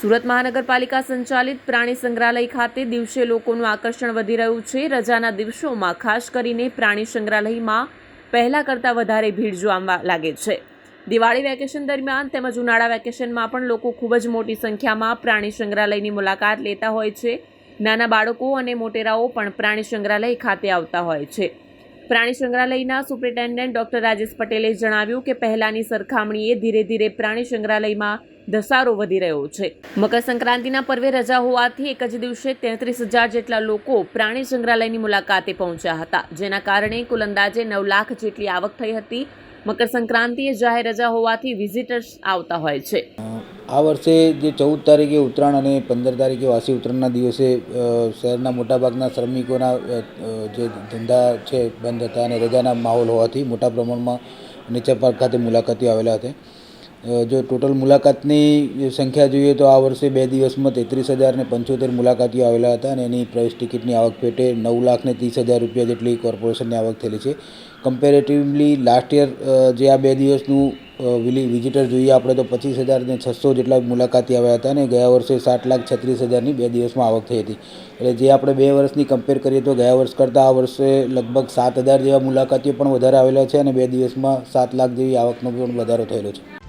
સુરત મહાનગરપાલિકા સંચાલિત પ્રાણી સંગ્રહાલય ખાતે દિવસે લોકોનું આકર્ષણ વધી રહ્યું છે. રજાના દિવસોમાં ખાસ કરીને પ્રાણી સંગ્રહાલયમાં પહેલાં કરતાં વધારે ભીડ જોવા લાગે છે. દિવાળી વેકેશન દરમિયાન તેમજ ઉનાળા વેકેશનમાં પણ લોકો ખૂબ જ મોટી સંખ્યામાં પ્રાણી સંગ્રહાલયની મુલાકાત લેતા હોય છે. નાના બાળકો અને મોટેરાઓ પણ પ્રાણી સંગ્રહાલય ખાતે આવતા હોય છે. પ્રાણી સંગ્રહાલયના સુપ્રિન્ટેન્ડન્ટ ડૉક્ટર રાજેશ પટેલે જણાવ્યું કે પહેલાંની સરખામણીએ ધીરે ધીરે પ્રાણી સંગ્રહાલયમાં ધસારો વધી રહ્યો છે. મકર સંક્રાંતિના પર્વે રજા હોવાથી એક જ દિવસે તેત્રીસ હજાર જેટલા લોકો પ્રાણી સંગ્રહાલયની મુલાકાતે પહોંચ્યા હતા, જેના કારણે કુલ અંદાજે નવ લાખ જેટલી આવક થઈ હતી. મકર સંક્રાંતિએ જાહેર રજા હોવાથી વિઝિટર્સ આવતા હોય છે. આ વર્ષે જે ચૌદ તારીખે ઉત્તરાયણ અને પંદર તારીખે વાસી ઉત્તરાયણના દિવસે શહેરના મોટાભાગના શ્રમિકોના જે ધંધા છે, બંધ હતા અને રજાના માહોલ હોવાથી મોટા પ્રમાણમાં નીચે પાર્ક ખાતે મુલાકાતીઓ આવેલા હતા. જો ટોટલ મુલાકાતની સંખ્યા જોઈએ તો આ વર્ષે બે દિવસમાં તેત્રીસ હજાર ને પંચોતેર મુલાકાતીઓ આવેલા હતા અને એની પ્રવેશ ટિકિટની આવક પેટે નવ લાખ ને ત્રીસ હજાર રૂપિયા જેટલી કોર્પોરેશનની આવક થયેલી છે. કમ્પેરેટિવલી લાસ્ટ યર જે આ બે દિવસનું વિલી વિઝિટર જોઈએ આપણે તો પચીસ હજાર ને છસો જેટલા મુલાકાતી આવ્યા હતા અને ગયા વર્ષે સાત લાખ છત્રીસ હજારની બે દિવસમાં આવક થઈ હતી. એટલે જે આપણે બે વર્ષની કમ્પેર કરીએ તો ગયા વર્ષ કરતાં આ વર્ષે લગભગ સાત હજાર જેવા મુલાકાતીઓ પણ વધારે આવેલા છે અને બે દિવસમાં સાત લાખ જેવી આવકનો પણ વધારો થયેલો છે.